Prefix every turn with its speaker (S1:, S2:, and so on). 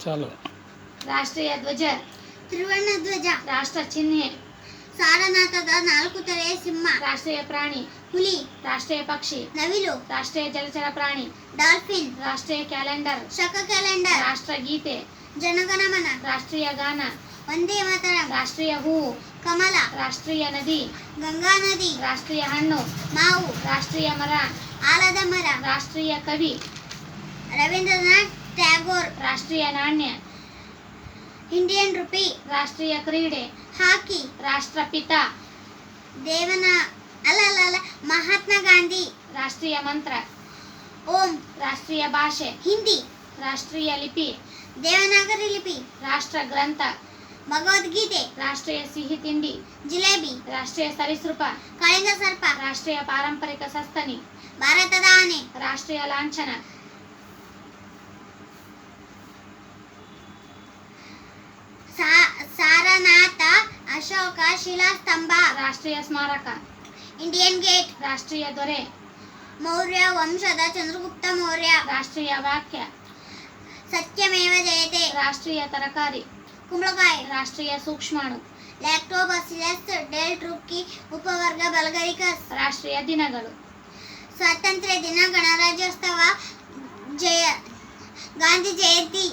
S1: ಚಾಲು.
S2: ರಾಷ್ಟ್ರೀಯ ಧ್ವಜ.
S3: ತ್ರಿವರ್ಣ ಧ್ವಜ.
S2: ರಾಷ್ಟ್ರ ಚಿಹ್ನೆ.
S3: ಸಾರನಾಥದ ನಾಲ್ಕು ತಲೆಯ ಸಿಂಹ.
S2: ರಾಷ್ಟ್ರೀಯ ಪ್ರಾಣಿ.
S3: ಹುಲಿ.
S2: ರಾಷ್ಟ್ರೀಯ ಪಕ್ಷಿ.
S3: ನವಿಲು.
S2: ರಾಷ್ಟ್ರೀಯ ಜಲಚರ ಪ್ರಾಣಿ.
S3: ಡಾಲ್ಫಿನ್.
S2: ರಾಷ್ಟ್ರೀಯ ಕ್ಯಾಲೆಂಡರ್.
S3: ಶಕ ಕ್ಯಾಲೆಂಡರ್.
S2: ರಾಷ್ಟ್ರಗೀತೆ
S3: ಜನಗಣಮನ.
S2: ರಾಷ್ಟ್ರೀಯ ಗಾನ.
S3: ವಂದೇ ಮಾತರಂ.
S2: ರಾಷ್ಟ್ರೀಯ ಹೂವು
S3: ಕಮಲ.
S2: ರಾಷ್ಟ್ರೀಯ ನದಿ.
S3: ಗಂಗಾ ನದಿ.
S2: ರಾಷ್ಟ್ರೀಯ ಹಣ್ಣು.
S3: ಮಾವು.
S2: ರಾಷ್ಟ್ರೀಯ ಮರ.
S3: ಆಲದ ಮರ.
S2: ರಾಷ್ಟ್ರೀಯ ಕವಿ. ರಾಷ್ಟ್ರೀಯ ನಾಣ್ಯ
S3: ಇಂಡಿಯನ್ ರುಪಿ
S2: ರಾಷ್ಟ್ರೀಯ ಕ್ರೀಡೆ
S3: ಹಾಕಿ
S2: ರಾಷ್ಟ್ರಪಿತ
S3: ದೇವನ ಅಲ್ಲ ಅಲ್ಲ ಅಲ್ಲ ಮಹಾತ್ಮ ಗಾಂಧಿ
S2: ರಾಷ್ಟ್ರೀಯ ಮಂತ್ರ
S3: ಓಂ
S2: ರಾಷ್ಟ್ರೀಯ ಭಾಷೆ
S3: ಹಿಂದಿ
S2: ರಾಷ್ಟ್ರೀಯ ಲಿಪಿ
S3: ದೇವನಾಗರಿ ಲಿಪಿ
S2: ರಾಷ್ಟ್ರ ಗ್ರಂಥ
S3: ಭಗವದ್ಗೀತೆ
S2: ರಾಷ್ಟ್ರೀಯ ಸಿಹಿ ತಿಂಡಿ
S3: ಜಿಲೇಬಿ
S2: ರಾಷ್ಟ್ರೀಯ ಸರಿಸೃಪ
S3: ಕಾಯಿಂಗ ಸರ್ಪ
S2: ರಾಷ್ಟ್ರೀಯ ಪಾರಂಪರಿಕ ಸಸ್ತನಿ
S3: ಭಾರತದ ಆನೆ
S2: ರಾಷ್ಟ್ರೀಯ ಲಾಂಛನ
S3: ಅಶೋಕ ಶಿಲಾಸ್ತಂಭ
S2: ರಾಷ್ಟ್ರೀಯ ಸ್ಮಾರಕ
S3: ಇಂಡಿಯನ್ ಗೇಟ್
S2: ರಾಷ್ಟ್ರೀಯ ದೊರೆ
S3: ಮೌರ್ಯ ವಂಶದ ಚಂದ್ರಗುಪ್ತ ಮೌರ್ಯ
S2: ರಾಷ್ಟ್ರೀಯ ವಾಕ್ಯ
S3: ಸತ್ಯಮೇವ ಜಯತೆ
S2: ರಾಷ್ಟ್ರೀಯ ತರಕಾರಿ
S3: ಕುಂಬಳಕಾಯಿ
S2: ರಾಷ್ಟ್ರೀಯ ಸೂಕ್ಷ್ಮಾಣು
S3: ಲ್ಯಾಕ್ಟೋಬಾಸಿಲಸ್ ಡೆಲ್ಟ್ರುಕ್ಕಿ ಉಪವರ್ಗ ಬಲ್ಗರಿಕಸ್
S2: ರಾಷ್ಟ್ರೀಯ ದಿನಗಳು
S3: ಸ್ವಾತಂತ್ರ್ಯ ದಿನ ಗಣರಾಜ್ಯೋತ್ಸವ ಜಯ ಗಾಂಧಿ ಜಯಂತಿ